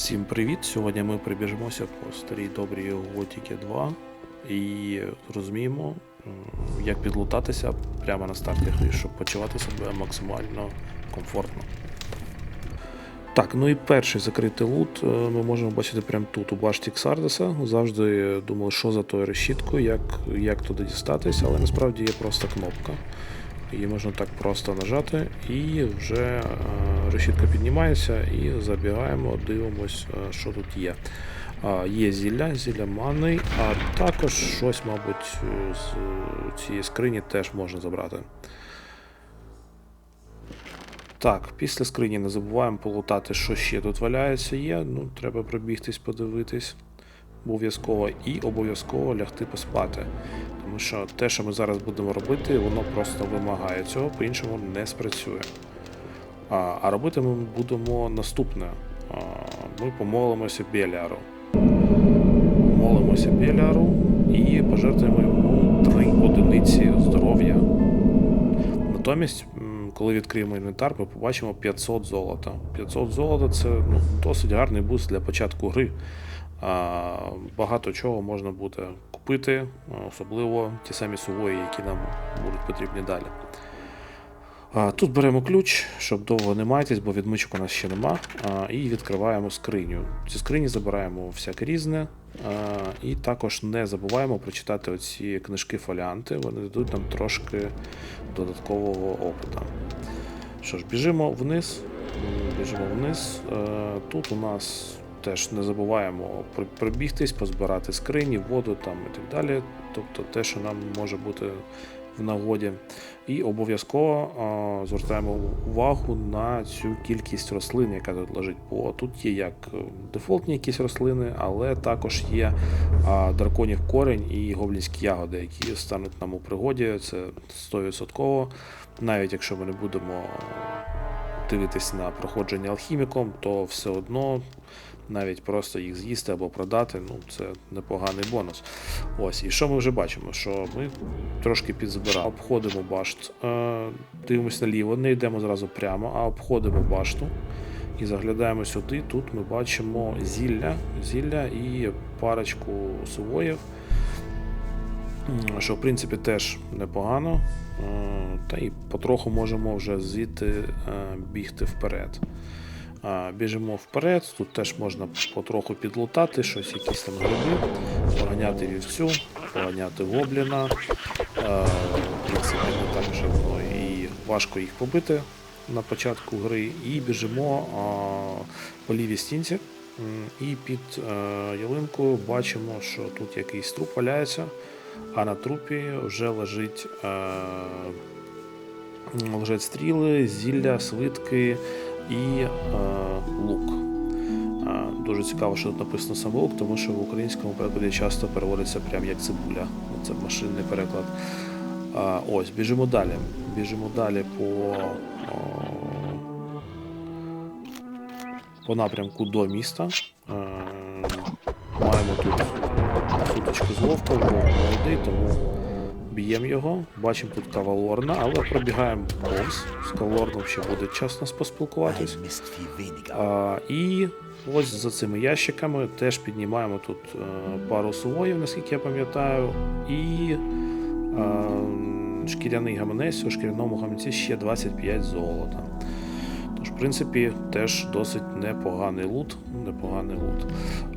Всім привіт! Сьогодні ми прибіжимося по старій добрій Готіки 2 і розуміємо, як підлутатися прямо на старті щоб почувати себе максимально комфортно. Так, ну і перший закритий лут е, ми можемо бачити прямо тут, у башті Ксардеса. Завжди думали, що за тою решіткою, як, як туди дістатись, але насправді є просто кнопка. Її можна так просто нажати, і вже е, решітка піднімається, і забігаємо, дивимось, е, що тут є. Є зілля, зілля мани, а також щось, мабуть, з цієї скрині теж можна забрати. Так, після скрині не забуваємо полутати, що ще тут валяється є. Ну, треба пробігтись, подивитись. Обов'язково і обов'язково лягти поспати. Тому що те, що ми зараз будемо робити, воно просто вимагає цього, по-іншому не спрацює. А, а робити ми будемо наступне. А, ми помолимося Беляру. Молимося Беляру і пожертвуємо йому 3 одиниці здоров'я. Натомість, коли відкриємо інвентар, ми побачимо 500 золота. 500 золота це ну, досить гарний буст для початку гри. Багато чого можна буде купити, особливо ті самі сувої, які нам будуть потрібні далі. Тут беремо ключ, щоб довго не майтесь, бо відмичок у нас ще нема. І відкриваємо скриню. Ці скрині забираємо всяке різне. І також не забуваємо прочитати оці книжки фоліанти, вони дадуть нам трошки додаткового опиту. Що ж, біжимо вниз. Біжимо вниз. Е, Тут у нас теж не забуваємо при- прибігтись, позбирати скрині, воду там і так далі. Тобто те, що нам може бути в нагоді. І обов'язково звертаємо увагу на цю кількість рослин, яка тут лежить. Бо тут є як е, дефолтні якісь рослини, але також є а, драконів корень і гоблінські ягоди, які стануть нам у пригоді. Це 100%. Навіть якщо ми не будемо дивитись на проходження алхіміком, то все одно навіть просто їх з'їсти або продати, ну це непоганий бонус. Ось, і що ми вже бачимо? Що ми трошки підзбирали, обходимо башт, е, дивимося наліво, не йдемо зразу прямо, а обходимо башту. І заглядаємо сюди. Тут ми бачимо зілля, зілля і парочку сувоїв. Що в принципі теж непогано. Е, Та і потроху можемо вже звідти е, бігти вперед. Біжимо вперед, тут теж можна потроху підлутати, щось, якісь там гриби, поганяти вівцю, поганяти гобліна. Е, В принципі, не так вже воно і важко їх побити на початку гри. І біжимо по лівій стінці. І під ялинкою бачимо, що тут якийсь труп валяється, а на трупі вже лежить, е, лежать стріли, зілля, свитки і е, лук. Е, Дуже цікаво, що тут написано саме лук, тому що в українському перекладі часто переводиться прям як цибуля. Це машинний переклад. Ось, біжимо далі. Біжимо далі по, по напрямку до міста. Маємо тут сутичку з вовком, вовк молодий, тому б'ємо його. Бачимо тут кавалорна, але пробігаємо повз. З кавалорном ще буде час нас поспілкуватись. А, і ось за цими ящиками теж піднімаємо тут е, пару сувоїв, наскільки я пам'ятаю, і е, шкіряний гаманець, у шкіряному гаманці ще 25 золота. Тож, в принципі, теж досить непоганий лут. Непоганий лут.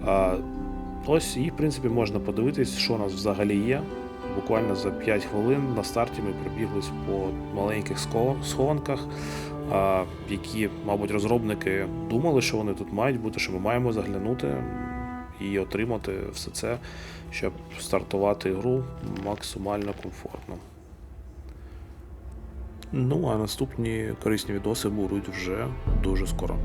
А, ось і, в принципі, можна подивитись, що у нас взагалі є. Буквально за 5 хвилин на старті ми пробіглись по маленьких схованках, які, мабуть, розробники думали, що вони тут мають бути, що ми маємо заглянути і отримати все це, щоб стартувати гру максимально комфортно. Ну, а наступні корисні відоси будуть вже дуже скоро.